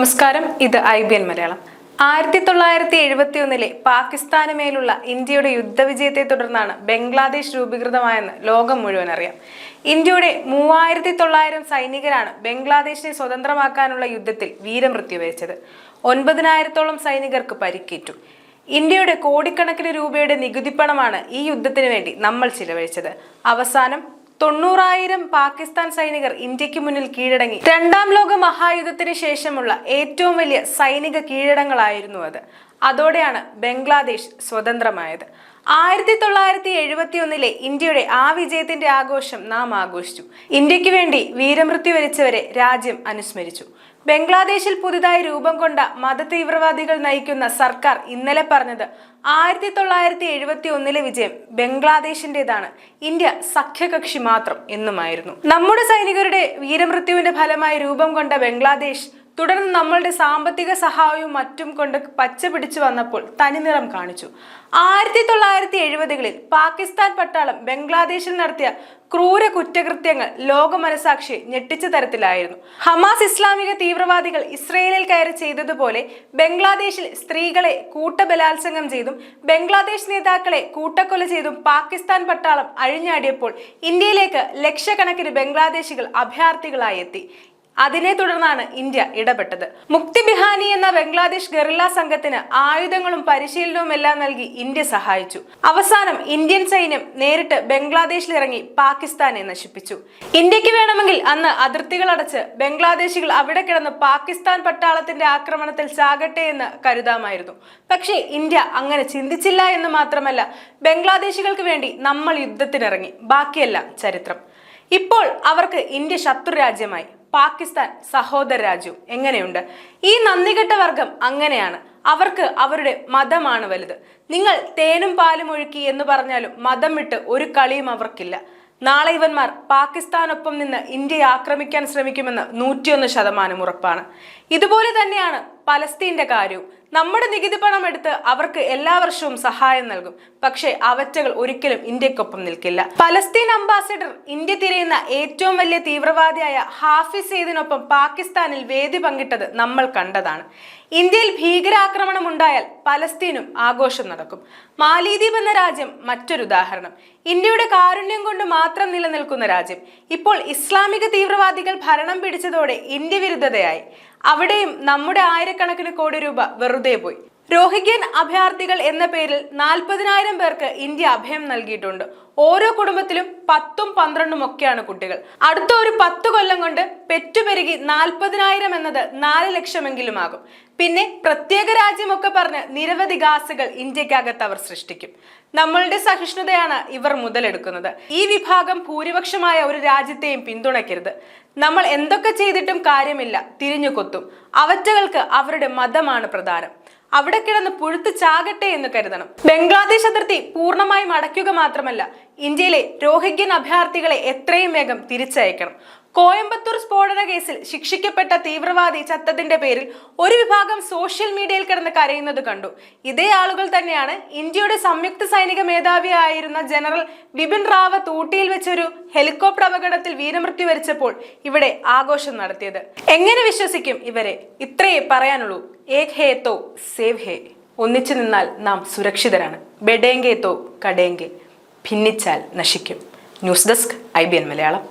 നമസ്കാരം ഇത് I B N Malayalam. ആയിരത്തി തൊള്ളായിരത്തി എഴുപത്തി ഒന്നിലെ പാകിസ്ഥാന് മേലുള്ള ഇന്ത്യയുടെ യുദ്ധവിജയത്തെ തുടർന്നാണ് ബംഗ്ലാദേശ് രൂപീകൃതമായെന്ന് ലോകം മുഴുവൻ അറിയാം. ഇന്ത്യയുടെ മൂവായിരത്തി തൊള്ളായിരം സൈനികരാണ് ബംഗ്ലാദേശിനെ സ്വതന്ത്രമാക്കാനുള്ള യുദ്ധത്തിൽ വീരമൃത്യു വരിച്ചത് ഒൻപതിനായിരത്തോളം സൈനികർക്ക് പരിക്കേറ്റു. ഇന്ത്യയുടെ കോടിക്കണക്കിന് രൂപയുടെ നികുതിപ്പണമാണ് ഈ യുദ്ധത്തിന് വേണ്ടി നമ്മൾ ചിലവഴിച്ചത്. അവസാനം തൊണ്ണൂറായിരം പാകിസ്ഥാൻ സൈനികർ ഇന്ത്യയ്ക്ക് മുന്നിൽ കീഴടങ്ങി. രണ്ടാം ലോക മഹായുദ്ധത്തിന് ശേഷമുള്ള ഏറ്റവും വലിയ സൈനിക കീഴടങ്ങളായിരുന്നു അത്. അതോടെയാണ് ബംഗ്ലാദേശ് സ്വതന്ത്രമായത്. ആയിരത്തി തൊള്ളായിരത്തി എഴുപത്തി ഒന്നിലെ ഇന്ത്യയുടെ ആ വിജയത്തിന്റെ ആഘോഷം നാം ആഘോഷിച്ചു. ഇന്ത്യയ്ക്ക് വേണ്ടി വീരമൃത്യു വരിച്ചവരെ രാജ്യം അനുസ്മരിച്ചു. ബംഗ്ലാദേശിൽ പുതുതായി രൂപം കൊണ്ട മത തീവ്രവാദികൾ നയിക്കുന്ന സർക്കാർ ഇന്നലെ പറഞ്ഞത് ആയിരത്തി തൊള്ളായിരത്തി എഴുപത്തി ഒന്നിലെ വിജയം ബംഗ്ലാദേശിന്റേതാണ്. ഇന്ത്യ സഖ്യകക്ഷി മാത്രം എന്നുമായിരുന്നു. നമ്മുടെ സൈനികരുടെ വീരമൃത്യുവിന്റെ ഫലമായി രൂപം കൊണ്ട ബംഗ്ലാദേശ് തുടർന്ന് നമ്മളുടെ സാമ്പത്തിക സഹായവും മറ്റും കൊണ്ട് പച്ച പിടിച്ചു വന്നപ്പോൾ തനിനിറം കാണിച്ചു. ആയിരത്തി തൊള്ളായിരത്തി എഴുപതുകളിൽ പാകിസ്ഥാൻ പട്ടാളം ബംഗ്ലാദേശിൽ നടത്തിയ ക്രൂര കുറ്റകൃത്യങ്ങൾ ലോക മനസാക്ഷിയെ ഞെട്ടിച്ച തരത്തിലായിരുന്നു. ഹമാസ് ഇസ്ലാമിക തീവ്രവാദികൾ ഇസ്രയേലിൽ കയറി ചെയ്തതുപോലെ ബംഗ്ലാദേശിൽ സ്ത്രീകളെ കൂട്ടബലാത്സംഗം ചെയ്തും ബംഗ്ലാദേശ് നേതാക്കളെ കൂട്ടക്കൊല ചെയ്തും പാകിസ്ഥാൻ പട്ടാളം അഴിഞ്ഞാടിയപ്പോൾ ഇന്ത്യയിലേക്ക് ലക്ഷക്കണക്കിന് ബംഗ്ലാദേശികൾ അഭയാർത്ഥികളായി എത്തി. അതിനെ തുടർന്നാണ് ഇന്ത്യ ഇടപെട്ടത്. മുക്തി ബിഹാനി എന്ന ബംഗ്ലാദേശ് ഗറില്ല സംഘത്തിന് ആയുധങ്ങളും പരിശീലനവും എല്ലാം നൽകി ഇന്ത്യ സഹായിച്ചു. അവസാനം ഇന്ത്യൻ സൈന്യം നേരിട്ട് ബംഗ്ലാദേശിൽ ഇറങ്ങി പാകിസ്ഥാനെ നശിപ്പിച്ചു. ഇന്ത്യയ്ക്ക് വേണമെങ്കിൽ അന്ന് അതിർത്തികൾ അടച്ച് ബംഗ്ലാദേശികൾ അവിടെ കിടന്ന് പാകിസ്ഥാൻ പട്ടാളത്തിന്റെ ആക്രമണത്തിൽ ചാകട്ടെ എന്ന് കരുതാമായിരുന്നു. പക്ഷേ ഇന്ത്യ അങ്ങനെ ചിന്തിച്ചില്ല എന്ന് മാത്രമല്ല ബംഗ്ലാദേശികൾക്ക് വേണ്ടി നമ്മൾ യുദ്ധത്തിനിറങ്ങി. ബാക്കിയെല്ലാം ചരിത്രം. ഇപ്പോൾ അവർക്ക് ഇന്ത്യ ശത്രു രാജ്യമായി. പാകിസ്ഥാൻ സഹോദര രാജ്യവും എങ്ങനെയുണ്ട്? ഈ നന്ദികെട്ട വർഗം അങ്ങനെയാണ്. അവർക്ക് അവരുടെ മതമാണ് വലുത്. നിങ്ങൾ തേനും പാലും ഒഴുക്കി എന്ന് പറഞ്ഞാലും മതം വിട്ട് ഒരു കളിയും അവർക്കില്ല. നാളെ ഇവന്മാർ പാകിസ്ഥാനൊപ്പം നിന്ന് ഇന്ത്യയെ ആക്രമിക്കാൻ ശ്രമിക്കുമെന്ന് നൂറ്റിയൊന്ന് ശതമാനം ഉറപ്പാണ്. ഇതുപോലെ തന്നെയാണ് പലസ്തീന്റെ കാര്യവും നമ്മുടെ നികുതി പണം എടുത്ത് അവർക്ക് എല്ലാ വർഷവും സഹായം നൽകും. പക്ഷേ അവറ്റകൾ ഒരിക്കലും ഇന്ത്യക്കൊപ്പം നിൽക്കില്ല. പലസ്തീൻ അംബാസിഡർ ഇന്ത്യ തിരയുന്ന ഏറ്റവും വലിയ തീവ്രവാദിയായ ഹാഫിസ് സെയ്ദിനൊപ്പം പാകിസ്ഥാനിൽ വേദി പങ്കിട്ടത് നമ്മൾ കണ്ടതാണ്. ഇന്ത്യയിൽ ഭീകരാക്രമണം ഉണ്ടായാൽ പലസ്തീനും ആഘോഷം നടക്കും. മാലിദ്വീപ് എന്ന രാജ്യം മറ്റൊരു ഉദാഹരണം. ഇന്ത്യയുടെ കാരുണ്യം കൊണ്ട് മാത്രം നിലനിൽക്കുന്ന രാജ്യം. ഇപ്പോൾ ഇസ്ലാമിക തീവ്രവാദികൾ ഭരണം പിടിച്ചതോടെ ഇന്ത്യ വിരുദ്ധതയായി. അവിടെയും നമ്മുടെ ആയിരക്കണക്കിന് കോടി രൂപ വെറുതെ പോയി. രോഹിഗ്യൻ അഭയാർത്ഥികൾ എന്ന പേരിൽ നാൽപ്പതിനായിരം പേർക്ക് ഇന്ത്യ അഭയം നൽകിയിട്ടുണ്ട്. ഓരോ കുടുംബത്തിലും പത്തും പന്ത്രണ്ടും ഒക്കെയാണ് കുട്ടികൾ. അടുത്ത ഒരു പത്ത് കൊല്ലം കൊണ്ട് പെറ്റുപെരുകി നാൽപ്പതിനായിരം എന്നത് നാല് ലക്ഷമെങ്കിലും ആകും പിന്നെ പ്രത്യേക രാജ്യമൊക്കെ പറഞ്ഞ് നിരവധി ഗാസുകൾ ഇന്ത്യക്കകത്ത് അവർ സൃഷ്ടിക്കും. നമ്മളുടെ സഹിഷ്ണുതയാണ് ഇവർ മുതലെടുക്കുന്നത്. ഈ വിഭാഗം ഭൂരിപക്ഷമായ ഒരു രാജ്യത്തെയും പിന്തുണയ്ക്കരുത്. നമ്മൾ എന്തൊക്കെ ചെയ്തിട്ടും കാര്യമില്ല തിരിഞ്ഞു കൊത്തും അവറ്റകൾക്ക് അവരുടെ മതമാണ് പ്രധാനം. അവിടെ കിടന്ന് പുഴുത്ത് ചാകട്ടെ എന്ന് കരുതണം. ബംഗ്ലാദേശ് അതിർത്തി പൂർണമായും അടയ്ക്കുക മാത്രമല്ല ഇന്ത്യയിലെ രോഹിഗ്യൻ അഭയാർത്ഥികളെ എത്രയും വേഗം തിരിച്ചയക്കണം. കോയമ്പത്തൂർ സ്ഫോടന കേസിൽ ശിക്ഷിക്കപ്പെട്ട തീവ്രവാദി ചത്തതിന്റെ പേരിൽ ഒരു വിഭാഗം സോഷ്യൽ മീഡിയയിൽ കിടന്ന് കരയുന്നത് കണ്ടു. ഇതേ ആളുകൾ തന്നെയാണ് ഇന്ത്യയുടെ സംയുക്ത സൈനിക മേധാവിയായിരുന്ന ജനറൽ ബിപിൻ റാവത്ത് ഊട്ടിയിൽ വെച്ചൊരു ഹെലികോപ്റ്റർ അപകടത്തിൽ വീരമൃത്യു വരിച്ചപ്പോൾ ഇവിടെ ആഘോഷം നടത്തിയത്. എങ്ങനെ വിശ്വസിക്കും ഇവരെ? ഇത്രയേ പറയാനുള്ളൂ. ഏക് ഹേ തോ സേവ് ഹേ. ഒന്നിച്ചു നിന്നാൽ നാം സുരക്ഷിതരാണ്. ബെഡേങ്കേ തോ കടേങ്കേ. ഭിന്നിച്ചാൽ നശിക്കും. News desk I B N Malayalam.